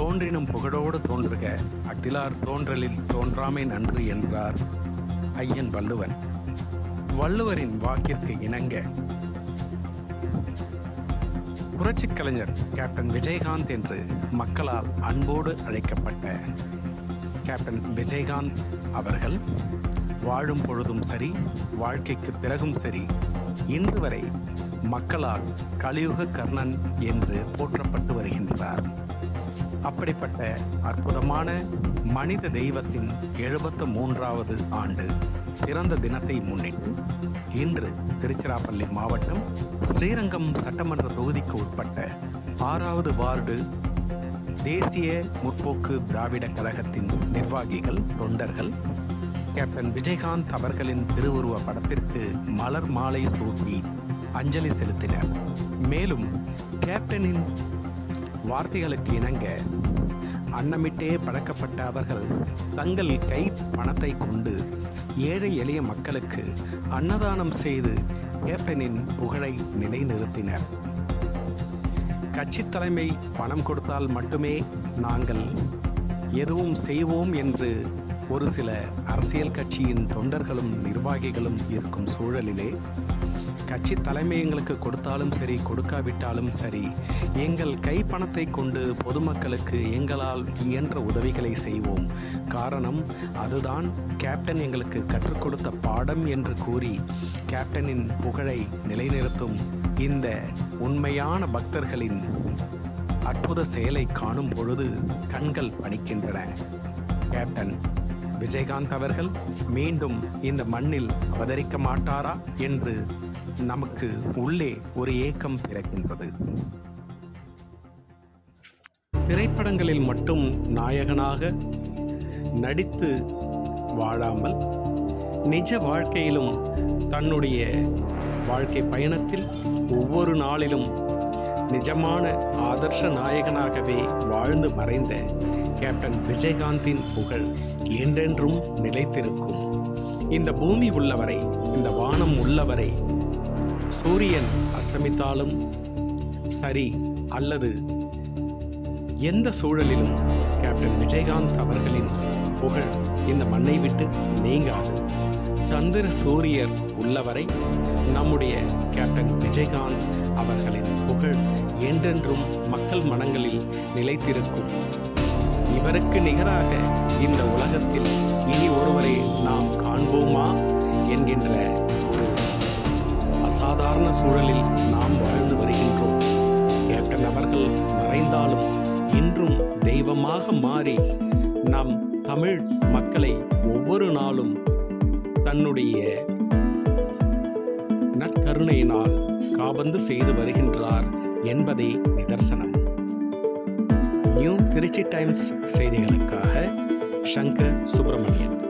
தோன்றினும் புகழோடு தோன்றுக. அத்திலார் தோன்றலில் தோன்றாமை நன்று என்றார் ஐயன் வள்ளுவன். வள்ளுவரின் வாக்கிற்கு இணங்க. புரட்சி கலைஞர் கேப்டன் விஜயகாந்த் என்று மக்களால் அன்போடு அழைக்கப்பட்ட கேப்டன் விஜயகாந்த் அவர்கள் வாழும் பொழுதும் சரி வாழ்க்கைக்கு பிறகும் சரி இன்று வரை மக்களால் கலியுக கர்ணன் என்று போற்றப்பட்டு வருகின்றார். அப்படிப்பட்ட அற்புதமான மனித தெய்வத்தின் எழுபத்து மூன்றாவது ஆண்டு பிறந்த தினத்தை முன்னிட்டு இன்று திருச்சிராப்பள்ளி மாவட்டம் ஸ்ரீரங்கம் சட்டமன்ற தொகுதிக்கு உட்பட்ட ஆறாவது வார்டு தேசிய முற்போக்கு திராவிட கழகத்தின் நிர்வாகிகள் தொண்டர்கள் கேப்டன் விஜயகாந்த் அவர்களின் திருவுருவ படத்திற்கு மலர் மாலை சூட்டி அஞ்சலி செலுத்தினர். மேலும் கேப்டனின் வார்த்தைகளுக்கு இணங்க அன்னமிட்டே பழக்கப்பட்ட அவர்கள் தங்கள் கை பணத்தை கொண்டு ஏழை எளிய மக்களுக்கு அன்னதானம் செய்து கேப்டனின் புகழை நிலைநிறுத்தினர். கட்சி தலைமை பணம் கொடுத்தால் மட்டுமே நாங்கள் எதுவும் செய்வோம் என்று ஒரு சில அரசியல் கட்சியின் தொண்டர்களும் நிர்வாகிகளும் இருக்கும் சூழலிலே கட்சி தலைமை எங்களுக்கு கொடுத்தாலும் சரி கொடுக்காவிட்டாலும் சரி எங்கள் கை பணத்தை கொண்டு பொதுமக்களுக்கு எங்களால் இயன்ற உதவிகளை செய்வோம். காரணம் அதுதான் கேப்டன் எங்களுக்கு கற்றுக் கொடுத்த பாடம் என்று கூறி கேப்டனின் புகழை நிலைநிறுத்தும் இந்த உண்மையான பக்தர்களின் அற்புத செயலை காணும் பொழுது கண்கள் பணிக்கின்றன. கேப்டன் விஜயகாந்த் அவர்கள் மீண்டும் இந்த மண்ணில் அவதரிக்க மாட்டாரா என்று நமக்கு உள்ளே ஒரு ஏக்கம் பிறக்கின்றது. திரைப்படங்களில் மட்டும் நாயகனாக நடித்து வாழாமல் நிஜ வாழ்க்கையிலும் தன்னுடைய வாழ்க்கை பயணத்தில் ஒவ்வொரு நாளிலும் நிஜமான ஆதர்ஷ நாயகனாகவே வாழ்ந்து மறைந்த கேப்டன் விஜயகாந்தின் புகழ் என்றென்றும் நிலைத்திருக்கும். இந்த பூமி உள்ளவரை இந்த வானம் உள்ளவரை சூரியன் அஸ்தமித்தாலும் சரி அல்லது எந்த சூழலிலும் கேப்டன் விஜயகாந்த் அவர்களின் புகழ் இந்த மண்ணை விட்டு நீங்காது. சந்திர சூரியர் உள்ளவரை நம்முடைய கேப்டன் விஜயகாந்த் அவர்களின் புகழ் என்றென்றும் மக்கள் மனங்களில் நிலைத்திருக்கும். இவருக்கு நிகராக இந்த உலகத்தில் இனி ஒருவரை நாம் காண்போமா? என்கின்ற ஒரு அசாதாரண சூழலில் நாம் வாழ்ந்து வருகின்றோம். கேப்டன் அவர்கள் மறைந்தாலும் இன்றும் தெய்வமாக மாறி நம் தமிழ் மக்களை ஒவ்வொரு நாளும் தன்னுடைய நற்கருணையினால் காபந்து செய்து வருகின்றார் என்பதே நிதர்சனம். நியூ திருச்சி டைம்ஸ் செய்திகளுக்காக சங்கர் சுப்பிரமணியன்.